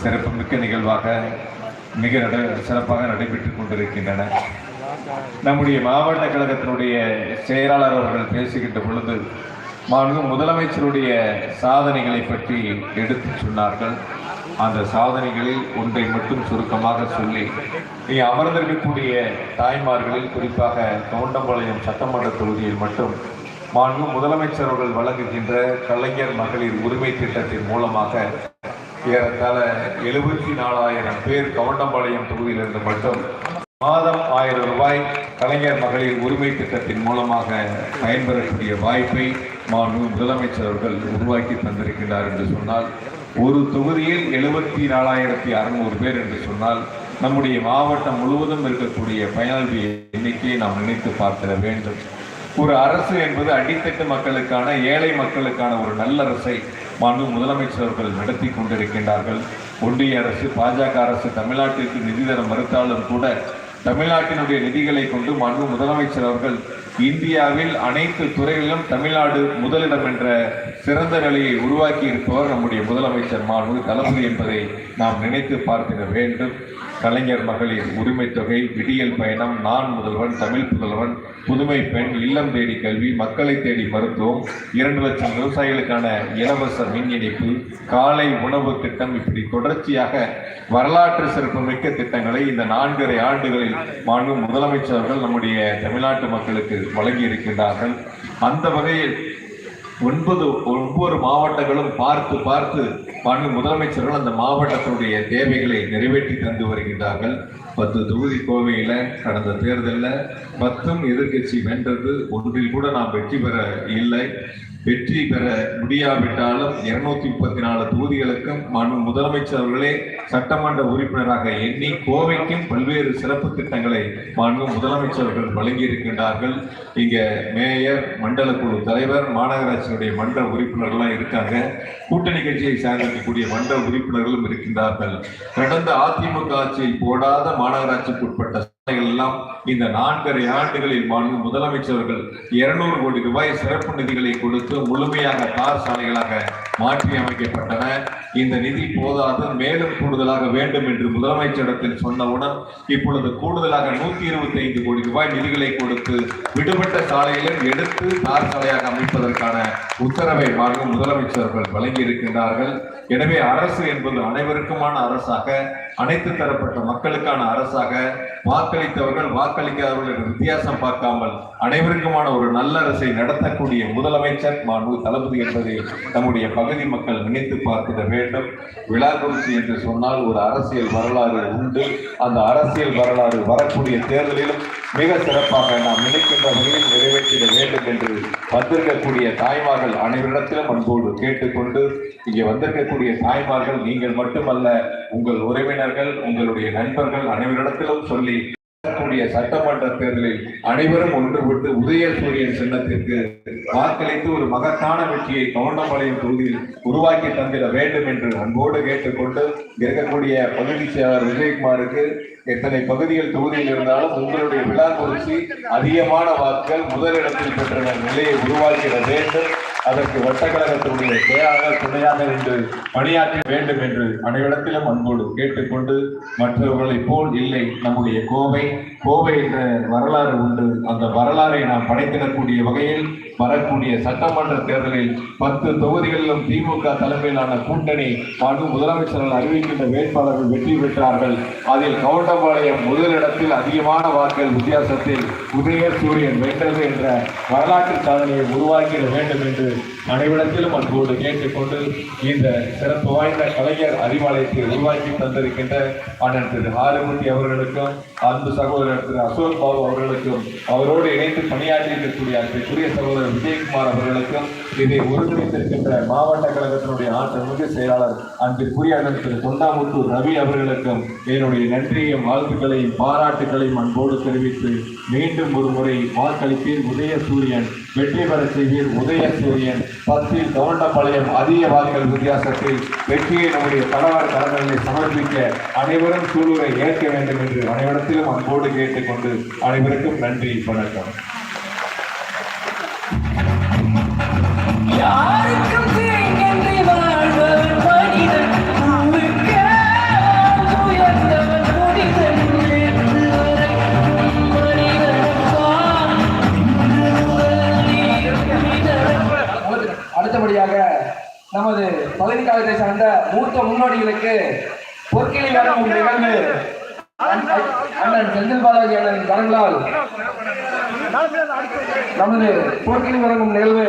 சிறப்புமிக்க நிகழ்வாக மிக நட சிறப்பாக நடைபெற்றுக் கொண்டிருக்கின்றன. நம்முடைய மாவட்ட கழகத்தினுடைய செயலாளர் அவர்கள் பேசுகின்ற பொழுது மாண்பு முதலமைச்சருடைய சாதனைகளை பற்றி எடுத்து சொன்னார்கள். அந்த சாதனைகளில் ஒன்றை மட்டும் சுருக்கமாக சொல்லி இங்கே அமர்ந்திருக்கக்கூடிய தாய்மார்களில் குறிப்பாக கவுண்டம்பாளையம் சட்டமன்ற தொகுதியில் மட்டும் மாண்பு முதலமைச்சர் அவர்கள் வழங்குகின்ற கலைஞர் மகளிர் உரிமை திட்டத்தின் மூலமாக ஏறத்தாழ எழுபத்தி நாலாயிரம் பேர் கவுண்டம்பாளையம் தொகுதியிலிருந்து மட்டும் மாதம் ஆயிரம் ரூபாய் கலைஞர் மகளிர் உரிமை திட்டத்தின் மூலமாக பயன்பெறக்கூடிய வாய்ப்பை மாண்பு முதலமைச்சர் அவர்கள் உருவாக்கி தந்திருக்கிறார் என்று சொன்னால் ஒரு தொகுதியில் எழுபத்தி நாலாயிரத்தி அறுநூறு பேர் என்று சொன்னால் நம்முடைய மாவட்டம் முழுவதும் இருக்கக்கூடிய பயனாளி எண்ணிக்கையை நாம் நினைத்து பார்த்திட வேண்டும். ஒரு அரசு என்பது அடித்தட்டு மக்களுக்கான ஏழை மக்களுக்கான ஒரு நல்ல அரசை மாண்பு முதலமைச்சர் அவர்கள் நடத்தி கொண்டிருக்கின்றார்கள். ஒன்றிய அரசு பாஜக அரசு தமிழ்நாட்டிற்கு நிதி தர மறுத்தாலும் கூட தமிழ்நாட்டினுடைய நிதிகளை கொண்டு மாண்பு முதலமைச்சர் அவர்கள் இந்தியாவில் அனைத்து துறைகளிலும் தமிழ்நாடு முதலிடம் என்ற சிறந்த நிலையை உருவாக்கி இருப்பவர் நம்முடைய முதலமைச்சர் மாண்பு தளபதி என்பதை நாம் நினைத்து பார்த்திட வேண்டும். கலைஞர் மகளிர் உரிமை தொகை விடியல் பயணம் நான் முதல்வன் தமிழ் புதல்வன் புதுமை பெண் இல்லம் தேடி கல்வி மக்களை தேடி மருத்துவம் இரண்டு லட்சம் விவசாயிகளுக்கான இலவச மின் இணைப்பு காலை உணவு திட்டம் இப்படி தொடர்ச்சியாக வரலாற்று சிறப்புமிக்க திட்டங்களை இந்த நான்கரை ஆண்டுகளில் மாண்பு முதலமைச்சர்கள் நம்முடைய தமிழ்நாட்டு மக்களுக்கு வழங்கி இருக்கின்றார்கள் அந்த வகையில் ஒன்பது ஒவ்வொரு மாவட்டங்களும் பார்த்து பார்த்து மாண்பு முதலமைச்சர்கள் அந்த மாவட்டத்தினுடைய தேவைகளை நிறைவேற்றி தந்து வருகின்றார்கள். பத்து தொகுதி கோவையில கடந்த தேர்தலில் பத்தும் எதிர்க்கட்சி வென்றது. ஒன்றில் கூட நாம் வெற்றி பெற இல்லை. வெற்றி பெற முடியாவிட்டாலும் இருநூத்தி முப்பத்தி நாலு தொகுதிகளுக்கும் முதலமைச்சர் அவர்களே சட்டமன்ற உறுப்பினராக எண்ணி கோவைக்கும் பல்வேறு சிறப்பு திட்டங்களை மாண்பு முதலமைச்சர்கள் வழங்கியிருக்கின்றார்கள். இங்க மேயர் மண்டல குழு தலைவர் மாநகராட்சியினுடைய மன்ற உறுப்பினர்கள்லாம் இருக்காங்க. கூட்டணி கட்சியை சார்ந்திருக்கக்கூடிய மன்ற உறுப்பினர்களும் இருக்கின்றார்கள். கடந்த அதிமுக ஆட்சியில் போடாத மாநகராட்சிக்கு உட்பட்ட சாலைகள் எல்லாம் இந்த நான்கரை ஆண்டுகளில் மாண்பு முதலமைச்சர்கள் இருநூறு கோடி ரூபாய் சிறப்பு நிதிகளை கொடுத்து முழுமையாக தார் சாலைகளாக மாற்றி அமைக்கப்பட்டன. இந்த நிதி போதாது மேலும் கூடுதலாக வேண்டும் என்று முதலமைச்சரிடத்தில் சொன்னவுடன் இப்பொழுது கூடுதலாக நூத்தி இருபத்தி ஐந்து கோடி ரூபாய் நிதிகளை கொடுத்து விடுபட்ட சாலையிலும் எடுத்து தார் சாலையாக அமைப்பதற்கான உத்தரவை மாண்பு முதலமைச்சர்கள் வழங்கி இருக்கின்றார்கள் எனவே அரசு என்பது அனைவருக்குமான அரசாக அனைத்து தரப்பட்ட மக்களுக்கான அரசாக வாக்களித்தவர்கள் வாக்களிக்காதவர்கள் வித்தியாசம் பார்க்காமல் அனைவருக்குமான ஒரு நல்ல அரசை நடத்தக்கூடிய முதலமைச்சர் மாண்பு தளபதி என்பதை நம்முடைய பகுதி மக்கள் நினைத்து பார்த்திட வேண்டும். விழாக்குறிச்சி என்று சொன்னால் ஒரு அரசியல் வரலாறு உண்டு. அந்த அரசியல் வரலாறு வரக்கூடிய தேர்தலிலும் மிக சிறப்பாக நாம் நினைக்கின்ற வகையில் நிறைவேற்றிட வேண்டும் என்று வந்திருக்கக்கூடிய தாய்மார்கள் அனைவரிடத்திலும் அன்போடு கேட்டுக்கொண்டு இங்கே வந்திருக்கக்கூடிய தாய்மார்கள் நீங்கள் மட்டுமல்ல உங்கள் உறவினர்கள் உங்களுடைய நண்பர்கள் அனைவரிடத்திலும் சொல்லி வரக்கூடிய சட்டமன்ற தேர்தலில் அனைவரும் ஒன்றுபட்டு உதயசூரியன் சின்னத்திற்கு வாக்களித்து ஒரு மகத்தான வெற்றியை கவுண்டம்பாளையம் தொகுதியில் உருவாக்கி தந்திட வேண்டும் என்று அன்போடு கேட்டுக்கொண்டு இருக்கக்கூடிய பகுதி செயலாளர் விஜயகுமாருக்கு எத்தனை பகுதிகள் தொகுதியில் இருந்தாலும் உங்களுடைய விழா குறிச்சி அதிகமான வாக்குகள் முதலிடத்தில் பெற்ற நிலையை உருவாக்கிட வேண்டும். அதற்கு வட்டக்கழகத்தினுடைய செயலாளர் துணையாக நின்று பணியாற்ற வேண்டும் என்று அனைவரிடத்திலும் அன்போடு கேட்டுக்கொண்டு மற்றவர்களைப் போல் இல்லை நம்முடைய கோவை. கோவை என்ற வரலாறு உண்டு. அந்த வரலாறை நாம் படைத்திடக்கூடிய வகையில் வரக்கூடிய சட்டமன்ற தேர்தலில் பத்து தொகுதிகளிலும் திமுக தலைமையிலான கூட்டணி மாண்பு முதலமைச்சர்கள் அறிவிக்கின்ற வேட்பாளர்கள் வெற்றி பெற்றார்கள். அதில் கவுண்டம்பாளையம் முதலிடத்தில் அதிகமான வாக்குகள் வித்தியாசத்தில் உதயசூரியன் வென்றது என்ற வரலாற்று சாதனையை உருவாக்கிட வேண்டும் என்று அனைவரிடத்திலும் அன்போடு கேட்டுக்கொண்டு இந்த சிறப்பு வாய்ந்த கலைஞர் அறிவாலயத்தை உருவாக்கி தந்திருக்கின்ற அண்ணன் திரு ஆறுமுட்டி அவர்களுக்கும் அன்பு சகோதரர் திரு அசோக் பாபு அவர்களுக்கும் அவரோடு இணைந்து பணியாற்றி இருக்கக்கூடிய அன்றைக்குரிய சகோதரர் விஜயகுமார் அவர்களுக்கும் இதை ஒருங்கிணைத்திருக்கின்ற மாவட்ட கழகத்தினுடைய ஆற்றல்மிகு செயலாளர் அன்பிற்குரிய அண்ணன் திரு தொண்டாமுத்தூர் ரவி அவர்களுக்கும் என்னுடைய நன்றியையும் வாழ்த்துக்களையும் பாராட்டுகளையும் அன்போடு தெரிவித்து மீண்டும் ஒரு முறை வாக்களிப்பீர். உதயசூரியன் வெற்றி பெற செய்வீர். உதயசூரியன் பத்தில் கவுண்டம்பாளையம் அதிக வாக்குகள் வித்தியாசத்தில் வெற்றியை நம்முடைய தலைவர் தலைமையை சமர்ப்பிக்க அனைவரும் சூழலை ஏற்க வேண்டும் என்று அனைவரிடத்திலும் அன்போடு கேட்டுக்கொண்டு அனைவருக்கும் நன்றி வணக்கம். நமது பகுதிக்காலத்தை சார்ந்த மூத்த முன்னோடிகளுக்கு பொற்கிளி வேடம் நிகழ்வு. அண்ணன் செந்தில் பாலாஜி அண்ணன் கரங்களால் நமது பொற்கிளி வழங்கும் நிகழ்வு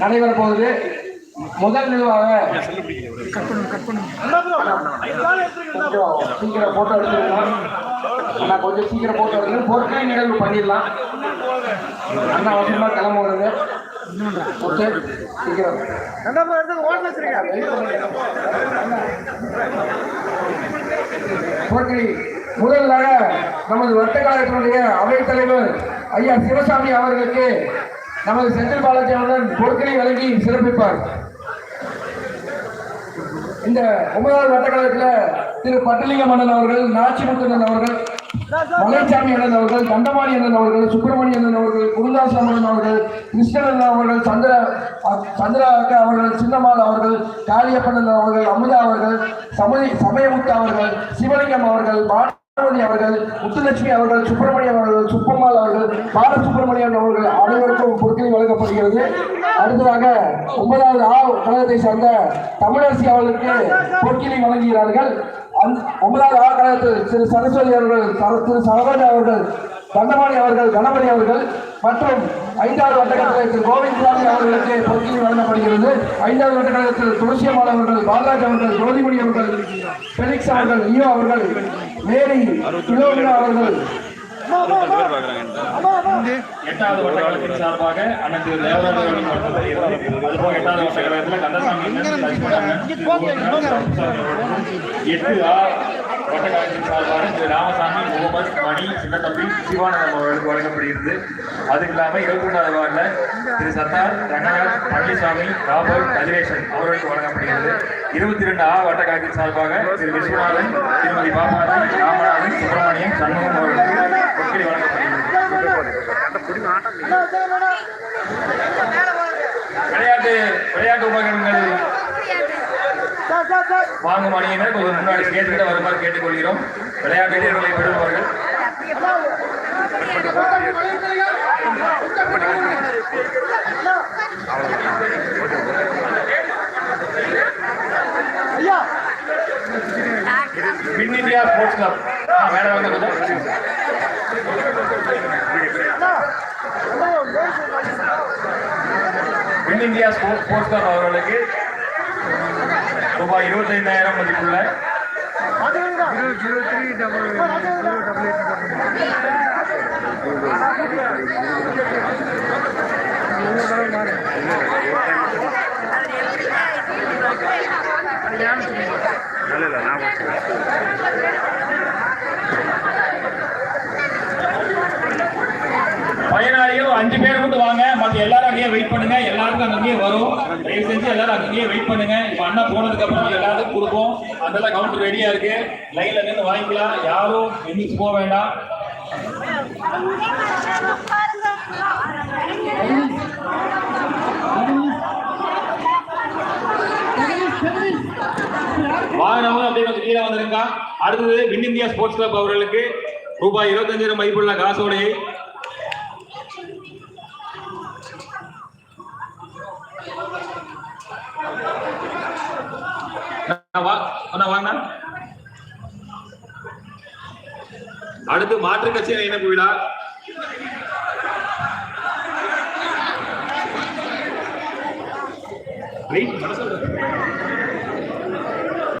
நடைபெறப் போகுது. முதல் நிகழ்வாக சீக்கிரம் போட்டோ எடுத்துக்கலாம். அண்ணா கொஞ்சம் சீக்கிரம் போட்டோ எடுத்து பொற்கிளி நிகழ்வு பண்ணிடலாம். அண்ணா அவசரமா கிளம்புறது ஓகே சீக்கிரம் போட்டி முதலாக நமது வர்த்தகாலத்தினுடைய அவைத் தலைவர் ஐயா சிவசாமி அவர்களுக்கு நமது செந்தில் பாலாஜி அவர்கள் பொருட்களை வழங்கி சிறப்பிப்பார் இந்த ஒன்பதாவது வட்டக்கழகத்தில் திரு பட்டலிங்க மன்னன் அவர்கள் நாச்சிமுத்தன் அவர்கள் மலைச்சாமி அண்ணன் அவர்கள் தண்டமாணி அண்ணன் அவர்கள் சுப்பிரமணிய அண்ணன் அவர்கள் குருதாஸ் அண்ணன் அவர்கள் கிருஷ்ணன் அண்ணன் அவர்கள் சந்திர சந்திரா அவர்கள் சின்னம்மாள் அவர்கள் காளியப்பன் அவர்கள் அமுதா அவர்கள் சமய சமயமுத்து அவர்கள் சிவலிங்கம் அவர்கள் பார்வதி அவர்கள் முத்துலட்சுமி அவர்கள் சுப்பிரமணியம் அவர்கள் சுப்பம்மாள் அவர்கள் பாலசுப்பிரமணியன் அவர்கள் அனைவருக்கும் பொருட்களை வழங்கப்படுகிறது. அடுத்ததாக ஒன்பதாவது ஆ கழகத்தை சார்ந்த தமிழரசி அவர்களுக்கு பொற்கிளை வழங்குகிறார்கள். ஒன்பதாவது ஆ திரு சரஸ்வதி அவர்கள் திரு சரவண அவர்கள் தண்டமாணி அவர்கள் கணபதி அவர்கள் மற்றும் ஐந்தாவது வட்டக்கழகத்தில் திரு கோவிந்தசாமி அவர்களுக்கு பொற்கிளை வழங்கப்படுகிறது. ஐந்தாவது வட்டக்கழகத்தில் துளசியம்மாள் அவர்கள் பாலராஜ் அவர்கள் ஜோதிமணி அவர்கள் பெலிக்ஸ் அவர்கள் லியோ அவர்கள் மேரி கிலோமினா அவர்கள் எட்டாவது வட்ட கழகத்தின் சார்பாக அண்ணன் திரு தேவராஜ் அதுபோக எட்டாவது வட்ட கழகத்தில் கந்தசாமி அண்ணன், லட்சுமணன் அண்ணன், எட்டு ஆ வட்ட கழகத்தின் சார்பாக திரு ராமசாமி முகமது மணி சின்னத்தம்பி சிவானந்தம் அவர்களுக்கு வழங்கப்படுகிறது அது இல்லாமல் இருபத்தி ஒன்றாவது வார்டில் திரு சத்தார் ரங்கநாத் பழனிசாமி ராபர்ட் கதிரேசன் அவர்களுக்கு வழங்கப்படுகிறது இருபத்தி ரெண்டு ஆ வட்ட சார்பாக திரு விஸ்வநாதன் திருமதி பாபநாதன் ராமநாதன் சுப்பிரமணியம் சண்முகம் அவர்களுக்கு பொற்கிளி வழங்கப்படுகிறது விளையாட்டு விளையாட்டு உபகரணங்கள் வாங்கும் அணியினர் கொஞ்சம் முன்னாடி கேட்டுக்கிட்ட வருமாறு கேட்டுக்கொள்கிறோம். விளையாட்டு வீரர்களை விடுபவர்கள் மின் இந்தியா ஸ்போர்ட்ஸ் கிளப் வேற வந்து கொஞ்சம் இந்தியா ஸ்போர்ட்ஸ் ஸ்போர்ட்ஸ் கிளப் அவர்களுக்கு ரூபாய் இருபத்தைந்தாயிரம் மதிப்புள்ள பயனாளிகள் அஞ்சு பேர் மட்டும் வாங்க. மத்த எல்லாரும் அங்கேயே வெயிட் பண்ணுங்க. எல்லாருக்கும் அங்கேயே வரும். தயவு செஞ்சு எல்லாரும் அங்கேயே வெயிட் பண்ணுங்க. இப்ப அண்ணா போனதுக்கு அப்புறம் எல்லாருக்கும் கொடுப்போம். அதெல்லாம் கவுண்டர் ரெடியா இருக்கு. லைன்ல நின்று வாங்கிக்கலாம். யாரும் எந்திரிச்சு போக வேண்டாம். வாங்கினவங்க அப்படியே கொஞ்சம் கீழே வந்திருக்கா அடுத்தது வின் இந்தியா ஸ்போர்ட்ஸ் கிளப் அவர்களுக்கு ரூபாய் இருபத்தஞ்சாயிரம் மதிப்புள்ள காசோடையை அண்ணா, வா அண்ணா வாங்கண்ணா அடுத்து மாற்று கட்சியின் இணைப்பு விழா Please.